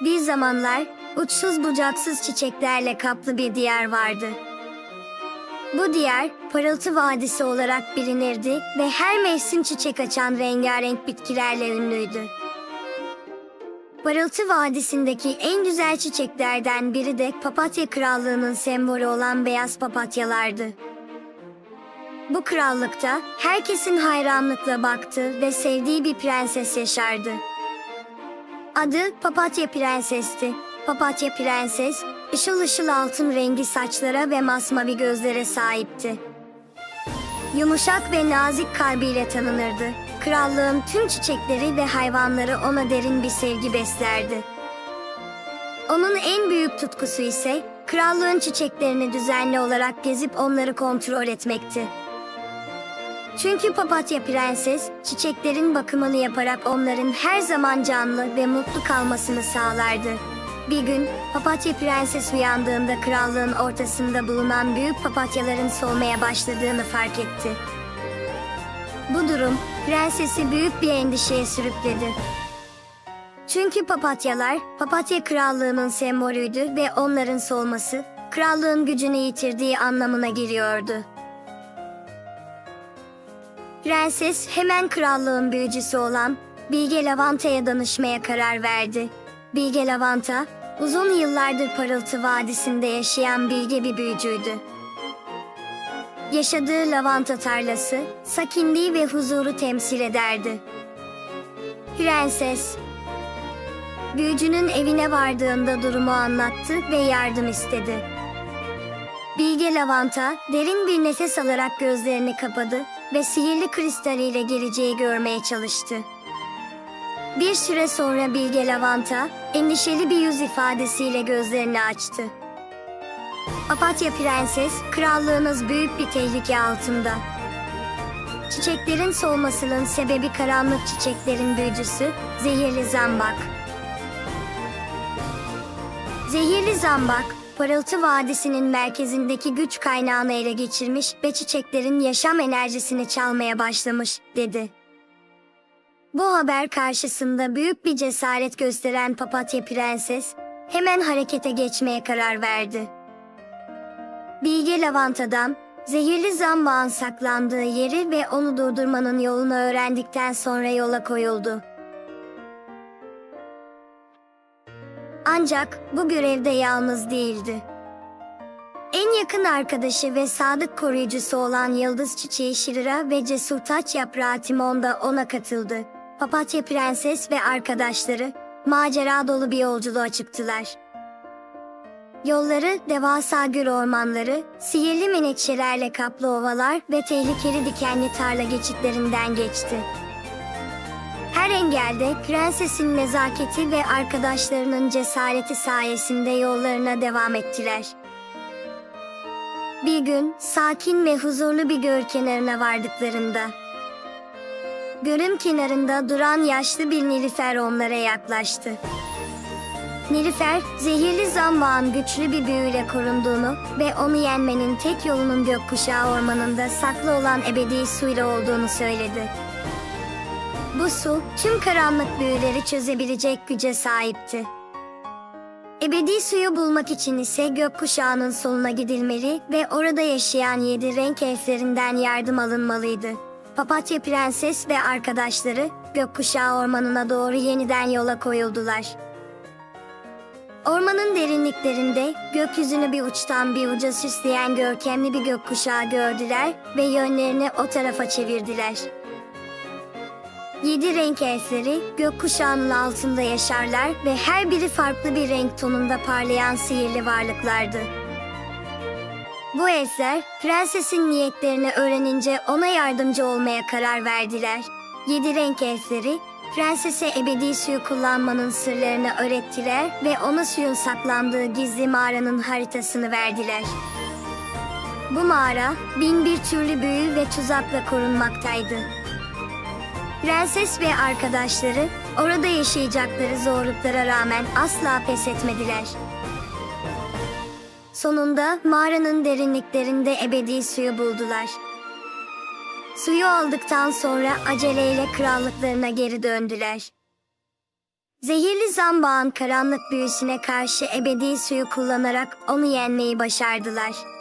Bir zamanlar uçsuz bucaksız çiçeklerle kaplı bir diyar vardı. Bu diyar Parıltı Vadisi olarak bilinirdi ve her mevsim çiçek açan rengarenk bitkilerle ünlüydü. Parıltı Vadisi'ndeki en güzel çiçeklerden biri de Papatya Krallığı'nın sembolü olan beyaz papatyalardı. Bu krallıkta herkesin hayranlıkla baktığı ve sevdiği bir prenses yaşardı. Adı Papatya Prenses'ti. Papatya Prenses, ışıl ışıl altın rengi saçlara ve masmavi gözlere sahipti. Yumuşak ve nazik kalbiyle tanınırdı. Krallığın tüm çiçekleri ve hayvanları ona derin bir sevgi beslerdi. Onun en büyük tutkusu ise krallığın çiçeklerini düzenli olarak gezip onları kontrol etmekti. Çünkü Papatya Prenses çiçeklerin bakımını yaparak onların her zaman canlı ve mutlu kalmasını sağlardı. Bir gün Papatya Prenses uyandığında krallığın ortasında bulunan büyük papatyaların solmaya başladığını fark etti. Bu durum prensesi büyük bir endişeye sürükledi. Çünkü papatyalar Papatya Krallığı'nın sembolüydü ve onların solması krallığın gücünü yitirdiği anlamına geliyordu. Prenses hemen krallığın büyücüsü olan Bilge Lavanta'ya danışmaya karar verdi. Bilge Lavanta, uzun yıllardır Parıltı Vadisi'nde yaşayan bilge bir büyücüydü. Yaşadığı lavanta tarlası, sakinliği ve huzuru temsil ederdi. Prenses, büyücünün evine vardığında durumu anlattı ve yardım istedi. Bilge Lavanta derin bir nefes alarak gözlerini kapadı ve sihirli kristaliyle geleceği görmeye çalıştı. Bir süre sonra Bilge Lavanta endişeli bir yüz ifadesiyle gözlerini açtı. Papatya Prenses, krallığınız büyük bir tehlike altında. Çiçeklerin solmasının sebebi karanlık çiçeklerin büyücüsü, zehirli zambak. Zehirli zambak, Parıltı Vadisi'nin merkezindeki güç kaynağını ele geçirmiş ve çiçeklerin yaşam enerjisini çalmaya başlamış, dedi. Bu haber karşısında büyük bir cesaret gösteren Papatya Prenses, hemen harekete geçmeye karar verdi. Bilge Lavanta'dan, zehirli zambağın saklandığı yeri ve onu durdurmanın yolunu öğrendikten sonra yola koyuldu. Ancak bu görevde yalnız değildi. En yakın arkadaşı ve sadık koruyucusu olan Yıldız Çiçeği Şirira ve Cesur Taç Yaprağı Timon da ona katıldı. Papatya Prenses ve arkadaşları macera dolu bir yolculuğa çıktılar. Yolları devasa gül ormanları, sihirli menekşelerle kaplı ovalar ve tehlikeli dikenli tarla geçitlerinden geçti. Her engelde prensesin nezaketi ve arkadaşlarının cesareti sayesinde yollarına devam ettiler. Bir gün sakin ve huzurlu bir göl kenarına vardıklarında Gölün kenarında duran yaşlı bir Nilüfer onlara yaklaştı. Nilüfer, zehirli zambağın güçlü bir büyüyle korunduğunu ve onu yenmenin tek yolunun gökkuşağı ormanında saklı olan ebedi suyla olduğunu söyledi. Bu su tüm karanlık büyüleri çözebilecek güce sahipti. Ebedi suyu bulmak için ise gökkuşağının soluna gidilmeli ve orada yaşayan yedi renk elflerinden yardım alınmalıydı. Papatya Prenses ve arkadaşları gökkuşağı ormanına doğru yeniden yola koyuldular. Ormanın derinliklerinde gökyüzünü bir uçtan bir uca süsleyen görkemli bir gökkuşağı gördüler ve yönlerini o tarafa çevirdiler. Yedi renk elfleri gökkuşağının altında yaşarlar ve her biri farklı bir renk tonunda parlayan sihirli varlıklardı. Bu elfler prensesin niyetlerini öğrenince ona yardımcı olmaya karar verdiler. Yedi renk elfleri prensese ebedi suyu kullanmanın sırlarını öğrettiler ve ona suyun saklandığı gizli mağaranın haritasını verdiler. Bu mağara bin bir türlü büyü ve tuzakla korunmaktaydı. Prenses ve arkadaşları orada yaşayacakları zorluklara rağmen asla pes etmediler. Sonunda mağaranın derinliklerinde ebedi suyu buldular. Suyu aldıktan sonra aceleyle krallıklarına geri döndüler. Zehirli zambağın karanlık büyüsüne karşı ebedi suyu kullanarak onu yenmeyi başardılar.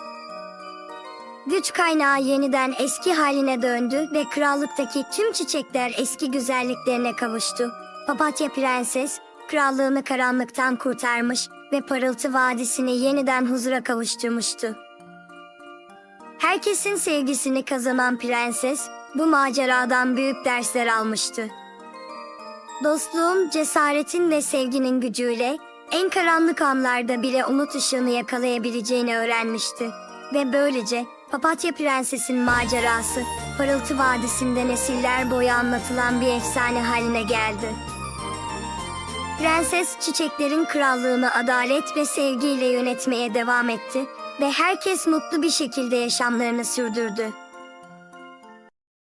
Güç kaynağı yeniden eski haline döndü ve krallıktaki tüm çiçekler eski güzelliklerine kavuştu. Papatya Prenses, krallığını karanlıktan kurtarmış ve parıltı vadisini yeniden huzura kavuşturmuştu. Herkesin sevgisini kazanan prenses, bu maceradan büyük dersler almıştı. Dostluğun, cesaretin ve sevginin gücüyle en karanlık anlarda bile umut ışığını yakalayabileceğini öğrenmişti. Ve böylece Papatya Prenses'in macerası Parıltı Vadisi'nde nesiller boyu anlatılan bir efsane haline geldi. Prenses çiçeklerin krallığını adalet ve sevgiyle yönetmeye devam etti ve herkes mutlu bir şekilde yaşamlarını sürdürdü.